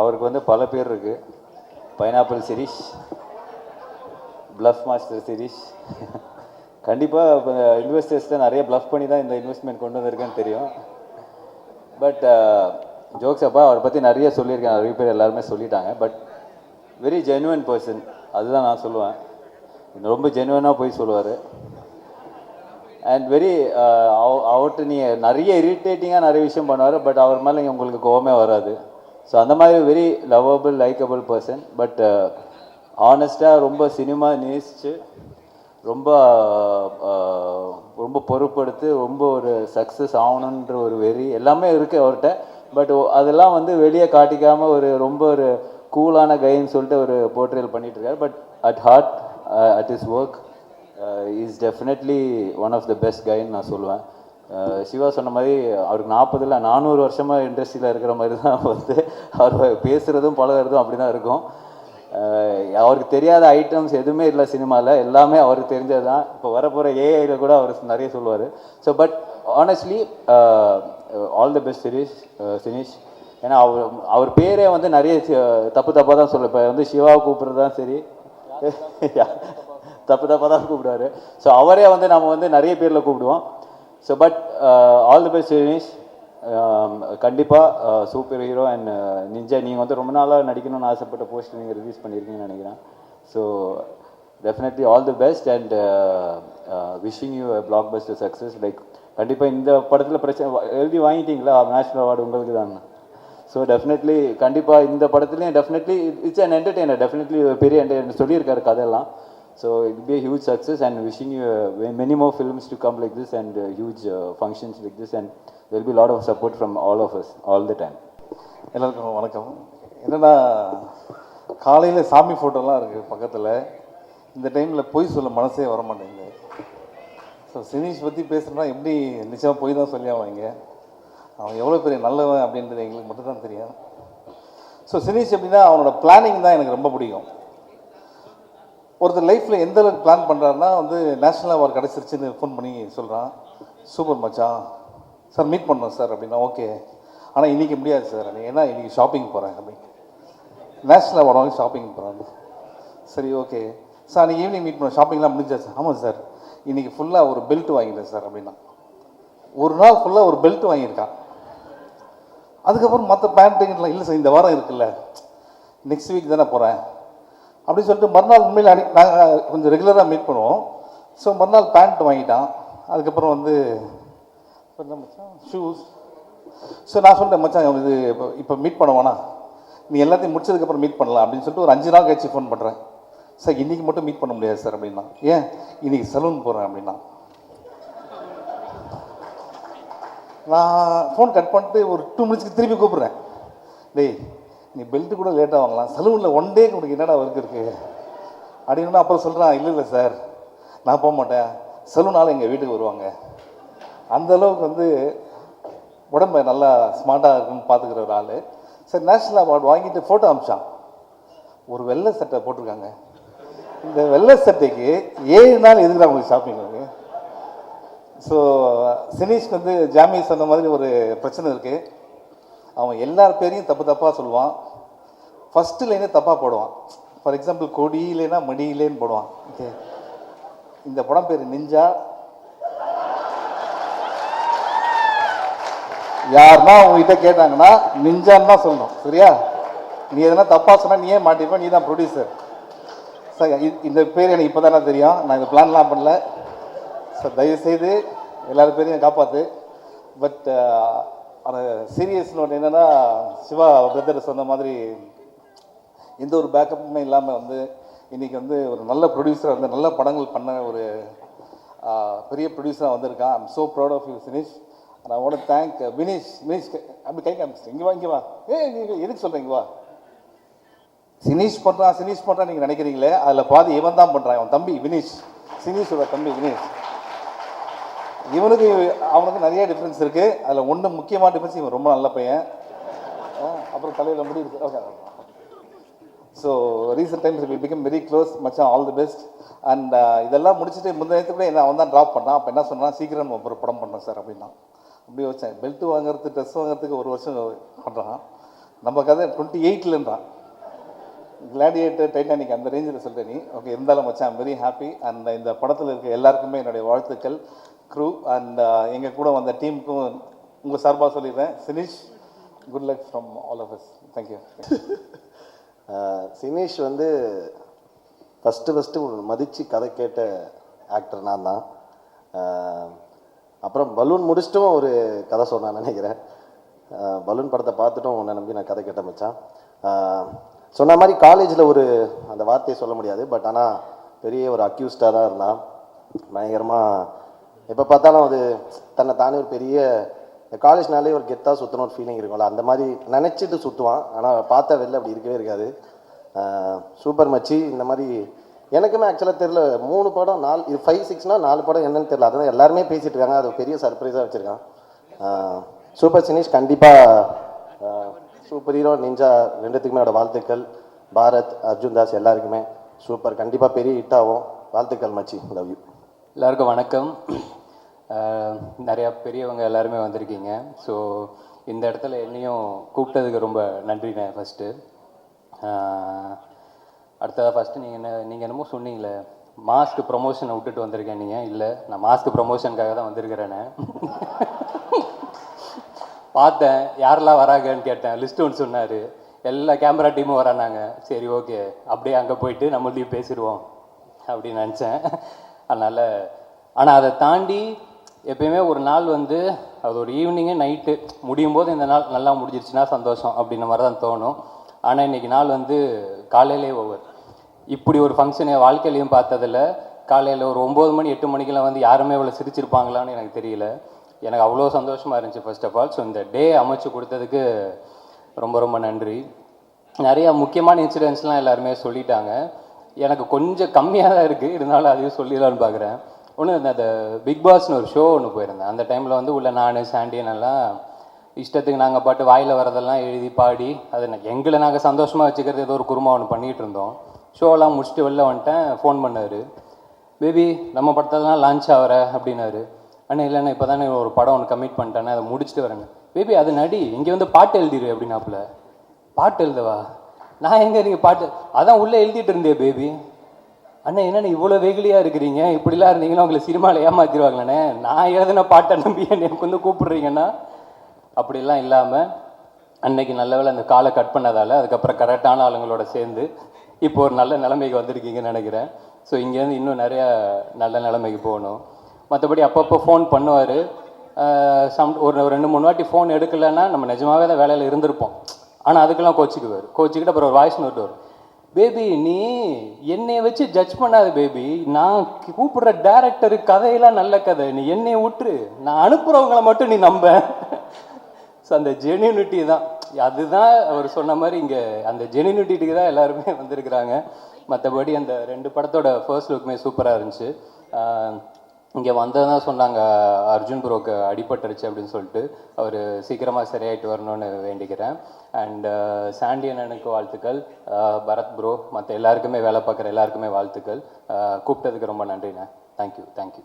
அவருக்கு வந்து பல பேர் இருக்குது pineapple Sireesh bluff master Sireesh கண்டிப்பாக இப்போ இன்வெஸ்டர்ஸில் நிறைய ப்ளஃப் பண்ணி தான் இந்த இன்வெஸ்ட்மெண்ட் கொண்டு வந்திருக்கேன்னு தெரியும். பட் ஜோக்ஸ் அப்பா அவரை பற்றி நிறைய சொல்லியிருக்கேன். நிறைய பேர் எல்லாருமே சொல்லிட்டாங்க. பட் வெரி ஜென்வன் பர்சன் அதுதான் நான் சொல்லுவேன். ரொம்ப ஜென்வனாக போய் சொல்லுவார். அண்ட் வெரி அவர்கிட்ட நீ நிறைய இரிட்டேட்டிங்காக நிறைய விஷயம் பண்ணுவார். பட் அவர் மேலே உங்களுக்கு கோவமே வராது. ஸோ அந்த மாதிரி very lovable likable person but ஆனஸ்டாக ரொம்ப சினிமா நேசித்து ரொம்ப uh, uh, ரொம்ப பொறுப்படுத்து ரொம்ப ஒரு சக்ஸஸ் ஆகணுன்ற ஒரு வெறி எல்லாமே இருக்குது அவர்கிட்ட. பட் அதெல்லாம் வந்து வெளியே காட்டிக்காமல் ஒரு ரொம்ப ஒரு கூலான கைன்னு சொல்லிட்டு ஒரு portrayal பண்ணிகிட்ருக்காரு but at heart at is work is definitely one of the best கைன்னு நான் சொல்லுவேன். சிவா சொன்ன மாதிரி அவருக்கு நாற்பதில் நானூறு வருஷமாக இண்டஸ்ட்ரியில் இருக்கிற மாதிரி தான் வந்து அவர் பேசுகிறதும் பழகுறதும் அப்படி தான் இருக்கும் அவருக்கு தெரியாத ஐட்டம்ஸ் எதுவுமே இல்லை சினிமாவில் எல்லாமே அவருக்கு தெரிஞ்சது தான் இப்போ வரப்போகிற ஏஐயில் கூட அவர் நிறைய சொல்லுவார். So but honestly all the best Sirish Sinish ஏன்னா அவர் அவர் பேரே வந்து நிறைய சி- தப்பு தப்பாக தான் சொல்லு இப்போ வந்து சிவாவை கூப்பிட்றது தான் சரி. தப்பு தப்பாக தான் கூப்பிடுவாரு. ஸோ அவரே வந்து நம்ம வந்து நிறைய பேரில் கூப்பிடுவோம். So but all the best Sinish கண்டிப்பாக சூப்பர் ஹீரோ அண்ட் நிஞ்சா நீங்கள் வந்து ரொம்ப நாளாக நடிக்கணும்னு ஆசைப்பட்ட போஸ்ட் நீங்கள் ரிலீஸ் பண்ணியிருக்கீங்கன்னு நினைக்கிறேன். So definitely all the best and wishing you blockbuster success like கண்டிப்பாக இந்த படத்தில் பிரச்சனை எழுதி வாங்கிட்டீங்களா? நேஷ்னல் அவார்டு உங்களுக்கு தான். ஸோ டெஃபினெட்லி கண்டிப்பாக இந்த படத்துலேயும் definitely it's and entertainer definitely பெரிய என்டர்டெய்னர் சொல்லியிருக்காரு கதையெல்லாம். So wishing you uh, many and wishing you come like films and uh, huge this and huge this and this and be a lot of support from all of us all the time எல்லாருக்கும் வணக்கம். என்னென்னா காலையில் சாமி ஃபோட்டோலாம் இருக்குது பக்கத்தில். இந்த டைமில் பொய் சொல்ல மனசே வர மாட்டேங்குது ஸோ சினீஷ் பற்றி பேசுகிறனா எப்படி நிச்சயமாக பொய் தான் சொல்லி அவங்க அவன் எவ்வளோ பெரிய நல்லவன் அப்படின்றது எங்களுக்கு மட்டும்தான் தெரியும். ஸோ சினீஷ் எப்படின்னா அவனோட பிளானிங் தான் எனக்கு ரொம்ப பிடிக்கும். ஒருத்தர் லைஃப்பில் எந்த அளவுக்கு பிளான் பண்ணுறாருன்னா வந்து நேஷனல் அவார்டு கிடச்சிருச்சுன்னு ஃபோன் பண்ணி சொல்கிறான் சூப்பர் மச்சான். சார் மீட் பண்ணோம் சார் அப்படின்னா ஓகே ஆனால் இன்றைக்கி முடியாது சார் ஏன்னா இன்றைக்கி ஷாப்பிங் போகிறேன் அப்படின்னு நேஷனல் அவார்ட் வாங்கி ஷாப்பிங் போகிறாங்க சரி ஓகே சார் அன்றைக்கி ஈவினிங் மீட் பண்ண ஷாப்பிங்லாம் முடிஞ்சாச்சு. ஆமாம் சார் இன்றைக்கி ஃபுல்லாக ஒரு பெல்ட் வாங்கிட்டேன் சார் அப்படின்னா. ஒரு நாள் ஃபுல்லாக ஒரு பெல்ட் வாங்கியிருக்கான். அதுக்கப்புறம் மற்ற பேண்ட்டுங்கலாம் இல்லை சார் இந்த வாரம் இருக்குல்ல. நெக்ஸ்ட் வீக் தானே போகிறேன் அப்படின்னு சொல்லிட்டு மறுநாள் உண்மையில் அடி நாங்கள் கொஞ்சம் ரெகுலராக மீட் பண்ணுவோம். ஸோ மறுநாள் பேண்ட் வாங்கிட்டான். அதுக்கப்புறம் வந்து என்ன மச்சான்? ஷூஸ் ஸோ நான் சொல்லிட்டேன் மச்சான் இது இப்போ இப்போ மீட் பண்ண வேணாம் நீ எல்லாத்தையும் முடிச்சதுக்கப்புறம் மீட் பண்ணலாம். அப்படின்னு சொல்லிட்டு ஒரு அஞ்சு நாள் கழிச்சு ஃபோன் பண்ணுறேன் சார் இன்றைக்கி மட்டும் மீட் பண்ண முடியாது சார் அப்படின்னா. ஏன்? இன்றைக்கி சலூன் போகிறேன் அப்படின்னா. நான் ஃபோன் கட் பண்ணிட்டு ஒரு டூ மினிட்ஸ்க்கு திருப்பி கூப்பிட்றேன். டேய் நீ பெல்ட்டு கூட லேட்டாக வாங்கலாம். சலூனில் ஒன் டேக்கு உனக்கு என்னடா ஒர்க் இருக்குது அப்படின்னு அப்புறம் சொல்கிறான் இல்லை இல்லை சார் நான் போக மாட்டேன். சலூனால் எங்கள் வீட்டுக்கு வருவாங்க. அந்தளவுக்கு வந்து உடம்ப நல்லா ஸ்மார்ட்டாக இருக்குன்னு பார்த்துக்கிற ஒரு ஆள். சரி நேஷ்னல் அவார்டு வாங்கிட்டு ஃபோட்டோ அமிச்சான். ஒரு வெள்ளை சட்டை போட்டிருக்காங்க. இந்த வெள்ளை சட்டைக்கு ஏழு நாள் எதுக்கு உங்களுக்கு ஷாப்பிங் இருக்கு? ஸோ சினீஷ்க்கு வந்து ஜாமி சொன்ன மாதிரி ஒரு பிரச்சனை இருக்குது அவன் எல்லார் பேரையும் தப்பு தப்பாக சொல்லுவான். ஃபஸ்ட்டு லைனே தப்பாக போடுவான். ஃபார் எக்ஸாம்பிள் கொடியிலேனா மடியிலேன்னு போடுவான். ஓகே இந்த படம் பேர் நிஞ்சா யாருன்னா உங்ககிட்ட கேட்டாங்கன்னா நிஞ்சான்னு தான் சொல்லணும். சரியா? நீ எதனா தப்பாக சொன்னால் நீயே மாட்டிப்ப நீ தான் ப்ரொடியூசர் சார் இந்த பேர் எனக்கு இப்போ தானே தெரியும். நான் இந்த பிளான்லாம் பண்ணல. சார் தயவுசெய்து எல்லாரும் பேரையும் காப்பாற்று பட் அந்த சீரியஸ் நோட் என்னென்னா சிவா பிரதர் சொன்ன மாதிரி எந்த ஒரு பேக்கப்புமே இல்லாமல் வந்து இன்றைக்கி வந்து ஒரு நல்ல ப்ரொடியூசராக வந்து நல்ல படங்கள் பண்ண ஒரு பெரிய ப்ரொடியூசராக வந்திருக்கான். I'm so proud of you Sinish நான் ஓட தேங்க் வினீஷ் வினீஷ் அப்படி கை காமிச்சிட்டேன் இங்கே வா இங்கே வா. ஏ எதுக்கு சொல்கிறேன் இங்கே வா. சினிஷ் பண்ணுறான் சினிஷ் பண்ணுறான் நீங்கள் நினைக்கிறீங்களே? அதில் பாதி இவன் தான் பண்ணுறான் அவன் தம்பி வினீஷ் சினீஷோட தம்பி வினீஷ் இவனுக்கு அவனுக்கு நிறைய டிஃப்ரென்ஸ் இருக்குது அதில் ஒன்று முக்கியமான டிஃப்ரென்ஸ் இவன் ரொம்ப நல்ல பையன். அப்புறம் தலையில் முடி இருக்கு. Okay so recent times will become very close மச்சான் ஆல் தி பெஸ்ட் அண்ட் இதெல்லாம் முடிச்சுட்டு முந்தைய கூட என்ன அவன் தான் ட்ராப் பண்ணான். அப்போ என்ன சொன்னான் சீக்கிரம் நம்ம ஒரு படம் பண்ணோம் சார் அப்படின்னா அப்படி வச்சேன். பெல்ட் வாங்குறது ட்ரெஸ் வாங்குறதுக்கு ஒரு வருஷம் பண்ணுறான் நம்ம கதை டுவெண்ட்டி எயிட்லன்றான் கிளாடியேட்டர் டைட்டானிக் அந்த ரேஞ்சில் சொல்லிட்ட நீ. ஓகே இருந்தாலும் மச்சான் வெரி ஹாப்பி அண்ட் இந்த படத்தில் இருக்க எல்லாருக்குமே என்னுடைய வாழ்த்துக்கள். க்ரூ அண்ட் எங்கள் கூட வந்த டீமுக்கும் உங்கள் சார்பாக சொல்லிடுறேன். Sinish good luck from all of us thank you ah Sinesh வந்து ஃபஸ்ட்டு ஃபஸ்ட்டு ஒரு மதித்து கதை கேட்ட ஆக்டர் நான் தான். Uh, அப்புறம் பலூன் முடிச்சிட்டும் ஒரு கதை சொன்னான் நினைக்கிறேன். Uh, பலூன் படத்தை பார்த்துட்டும் உன்னை நம்பி நான் கதை கேட்ட மச்சான். Uh, சொன்ன மாதிரி காலேஜில் ஒரு அந்த வார்த்தையை சொல்ல முடியாது பட் ஆனால் பெரிய ஒரு அக்யூஸ்டாக தான் இருந்தான். பயங்கரமாக எப்போ பார்த்தாலும் அது தன்னை தானே ஒரு பெரிய இந்த காலேஜ்னாலே ஒரு கெத்தாக சுற்றணும் ஒரு ஃபீலிங் இருக்கும்ல. அந்த மாதிரி நினச்சிட்டு சுற்றுவான் ஆனால் பார்த்தா வெளில அப்படி இருக்கவே இருக்காது. சூப்பர் மச்சி இந்த மாதிரி எனக்குமே ஆக்சுவலாக தெரில மூணு படம் நாலு இது ஃபைவ் சிக்ஸ்னால் நாலு படம் என்னன்னு தெரில அதான் எல்லாருமே பேசிகிட்டு இருக்காங்க. அது பெரிய சர்ப்ரைஸாக வச்சுருக்கான். சூப்பர் சினிஷ் கண்டிப்பாக சூப்பர் ஹீரோ நிஞ்சா ரெண்டுத்துக்குமே என்னோட வாழ்த்துக்கள். பாரத் அர்ஜுன் தாஸ் எல்லாருக்குமே சூப்பர் கண்டிப்பாக பெரிய ஹிட் ஆகும். வாழ்த்துக்கள் மச்சி. லவ் யூ எல்லாருக்கும் வணக்கம். நிறையா பெரியவங்க எல்லாருமே வந்திருக்கீங்க. ஸோ இந்த இடத்துல என்னையும் கூப்பிட்டதுக்கு ரொம்ப நன்றிண்ணே ஃபஸ்ட்டு அடுத்ததாக ஃபஸ்ட்டு நீங்கள் என்ன நீங்கள் என்னமோ சொன்னீங்களே மாஸ்க் ப்ரொமோஷனை விட்டுட்டு வந்திருக்கேன் நீங்கள் இல்லை நான் மாஸ்க் ப்ரொமோஷனுக்காக தான் வந்திருக்கிறேனே. பார்த்தேன் யாரெல்லாம் வராங்கன்னு கேட்டேன். லிஸ்ட் ஒன்று சொன்னார். எல்லா கேமரா டீமும் வரானாங்க. சரி ஓகே அப்படியே அங்கே போயிட்டு நம்மளையும் பேசிடுவோம் அப்படின்னு நினச்சேன். அதனால் ஆனால் அதை தாண்டி எப்பயுமே ஒரு நாள் வந்து அது ஒரு ஈவினிங்கு நைட்டு முடியும் போது இந்த நாள் நல்லா முடிஞ்சிருச்சுன்னா சந்தோஷம் அப்படின்ற மாதிரி தான் தோணும். ஆனால் இன்னைக்கு நாள் வந்து காலையிலே ஓவர் இப்படி ஒரு ஃபங்க்ஷன் என் வாழ்க்கையிலையும் பார்த்ததில்ல. காலையில் ஒரு ஒம்பது மணி எட்டு மணிக்கெல்லாம் வந்து யாருமே இவ்வளோ சிரிச்சிருப்பாங்களான்னு எனக்கு தெரியல. எனக்கு அவ்வளோ சந்தோஷமாக இருந்துச்சு ஃபர்ஸ்ட் ஆஃப் ஆல் ஸோ இந்த டே அமைச்சு கொடுத்ததுக்கு ரொம்ப ரொம்ப நன்றி. நிறையா முக்கியமான இன்சிடென்ட்ஸ்லாம் எல்லாருமே சொல்லிட்டாங்க. எனக்கு கொஞ்சம் கம்மியாக தான் இருக்குது இருந்தாலும் அதையும் சொல்லிடலான்னு பார்க்குறேன் ஒன்று அந்த பிக் பாஸ்னு ஒரு ஷோ ஒன்று போயிருந்தேன். அந்த டைமில் வந்து உள்ள நான் சாண்டியன் எல்லாம் இஷ்டத்துக்கு நாங்கள் பாட்டு வாயில் வரதெல்லாம் எழுதி பாடி அதை எங்களை நாங்கள் சந்தோஷமாக வச்சுக்கிறது ஏதோ ஒரு குருமா ஒன்று பண்ணிகிட்டு இருந்தோம். ஷோலாம் முடிச்சுட்டு வெளில வந்துட்டேன் ஃபோன் பண்ணார். பேபி நம்ம படத்தெல்லாம் லான்ச் ஆகிற அப்படின்னாரு. அண்ணா இல்லைண்ணா இப்போ தானே ஒரு படம் ஒன்று கமிட் பண்ணிட்டேன் அதை முடிச்சுட்டு வரேன் பேபி அது நடி இங்கே வந்து பாட்டு எழுதிரு அப்படின்னாப்புல. பாட்டு எழுதவா? நான் எங்கே நீங்கள் பாட்டு? அதான் உள்ளே எழுதிட்டு இருந்தே பேபி அண்ணா என்னண்ணே இவ்வளோ வெகுலியாக இருக்கிறீங்க? இப்படிலாம் இருந்தீங்கன்னா உங்களை சினிமாவில் ஏமாத்திடுவாங்களே நான் எழுதின பாட்டை நம்பி என்னை வந்து கூப்பிடுறீங்கன்னா அப்படிலாம் இல்லாமல் அன்னைக்கு நல்ல அந்த காலை கட் பண்ணதால் அதுக்கப்புறம் கரெக்டான ஆளுங்களோட சேர்ந்து இப்போ ஒரு நல்ல நிலைமைக்கு வந்திருக்கீங்கன்னு நினைக்கிறேன். ஸோ இங்கேருந்து இன்னும் நிறையா நல்ல நிலைமைக்கு போகணும். மற்றபடி அப்பப்போ ஃபோன் பண்ணுவார். சம் ஒரு ரெண்டு மூணு வாட்டி ஃபோன் எடுக்கலைன்னா நம்ம நிஜமாகவே தான் வேலையில் இருந்திருப்போம். ஆனால் அதுக்கெல்லாம் கோச்சிக்குவார். கோச்சிக்கிட்டு அப்புறம் ஒரு வாய்ஸ் நோட் வரும். பேபி நீ என்னை வச்சு ஜட்ஜ் பண்ணாத பேபி நான் கூப்பிடுற டேரக்டரு கதையெல்லாம் நல்ல கதை. நீ என்னை விட்டுரு. நான் அனுப்புகிறவங்கள மட்டும் நீ நம்ப. ஸோ அந்த ஜெனியூனிட்டி தான். அதுதான் அவர் சொன்ன மாதிரி இங்கே அந்த ஜெனியூனிட்டிக்கு தான் எல்லாருமே வந்திருக்கிறாங்க. மற்றபடி அந்த ரெண்டு படத்தோட ஃபர்ஸ்ட் லுக்குமே சூப்பராக இருந்துச்சு. இங்கே வந்ததான் சொன்னாங்க அர்ஜுன் ப்ரோக்கு அடிபட்டுருச்சு அப்படின்னு சொல்லிட்டு. அவர் சீக்கிரமாக சரியாயிட்டு வரணும்னு வேண்டிக்கிறேன். அண்ட் சாண்டி uh, அண்ணனுக்கு வாழ்த்துக்கள். Uh, பரத் ப்ரோ மற்ற எல்லாருக்குமே வேலை பார்க்குற எல்லாருக்குமே வாழ்த்துக்கள். Uh, கூப்பிட்டதுக்கு ரொம்ப நன்றிண்ணே. Thank you thank you